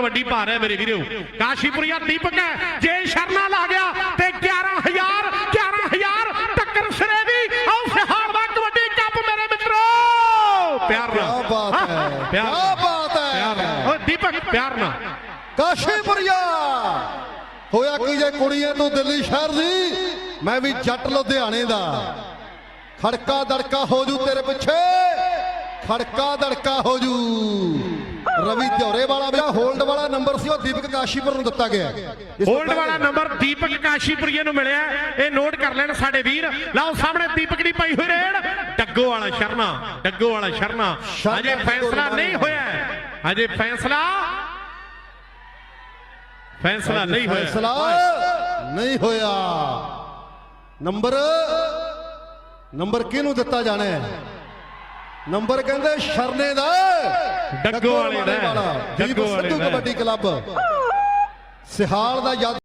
ਕਬੱਡੀ ਪਾ ਰਿਹਾ ਮੇਰੇ ਵੀਰੋ। ਕਾਸ਼ੀਪੁਰੀਆ ਦੀਪਕ ਹੈ ਜੇ ਸ਼ਰਨਾ ਲਾ ਗਿਆ ਤੇ 11000 11000 ਟੱਕਰ ਸਿਰੇ ਦੀ। ਆਓ ਸਿਹਾਰ ਦਾ ਕਬੱਡੀ ਕੱਪ ਮੇਰੇ ਮਿੱਤਰੋ। ਪਿਆਰ ਨਾਲ। ਬਾਤ ਹਾਂ, ਹੈ ਨਾਲ, ਬਾਤ ਹੈ। ਓ ਦੀਪਕ ਪਿਆਰ ਨਾਲ। ਕਾਸ਼ੀਪੁਰੀਆ ਹੋਇਆ ਕੀ ਜੇ ਕੁੜੀਆਂ ਤੋਂ ਦਿੱਲੀ ਸ਼ਹਿਰ ਦੀ? ਮੈਂ ਵੀ ਜੱਟ ਲੁਧਿਆਣੇ ਦਾ। ਖੜਕਾ ਦੜਕਾ ਹੋ ਜੂ ਤੇਰੇ ਪਿੱਛੇ। ਖੜਕਾ ਦੜਕਾ ਹੋ ਜੂ। ਰਵੀ ਧਿਉਰੇ ਵਾਲਾ ਜਿਹੜਾ ਹੋਲਡ ਵਾਲਾ ਨੰਬਰ ਸੀ ਉਹ ਦੀਪਕ ਕਾਸ਼ੀਪੁਰ ਨੂੰ ਦਿੱਤਾ ਗਿਆ। ਹੋਲਡ ਵਾਲਾ ਨੰਬਰ ਦੀਪਕ ਕਾਸ਼ੀਪੁਰੀਏ ਨੂੰ ਮਿਲਿਆ। ਇਹ ਨੋਟ ਕਰ ਲੈਣ ਸਾਡੇ ਵੀਰ। ਲਓ ਸਾਹਮਣੇ ਦੀਪਕ ਦੀ ਪਾਈ ਹੋਈ ਰੇਡ। ਡੱਗੋ ਵਾਲਾ ਸ਼ਰਨਾ ਡੱਗੋ ਵਾਲਾ ਸ਼ਰਨਾ। ਅਜੇ ਫੈਸਲਾ। ਨਹੀਂ ਹੋਇਆ। ਅਜੇ ਫੈਸਲਾ ਫੈਸਲਾ ਨਹੀਂ ਹੋਇਆ। ਫੈਸਲਾ ਨਹੀਂ ਹੋਇਆ। ਨੰਬਰ ਨੰਬਰ ਕਿਹਨੂੰ ਦਿੱਤਾ ਜਾਣਾ ਹੈ? ਨੰਬਰ ਕਹਿੰਦੇ ਸ਼ਰਨੇ ਦਾ। ਡੱਗੋ ਵਾਲੇ ਦਾ। ਦੀਪ ਵਾਲੇ ਦਾ। ਕਬੱਡੀ ਕਲੱਬ ਸਿਹਾਲ ਦਾ ਯਾਦ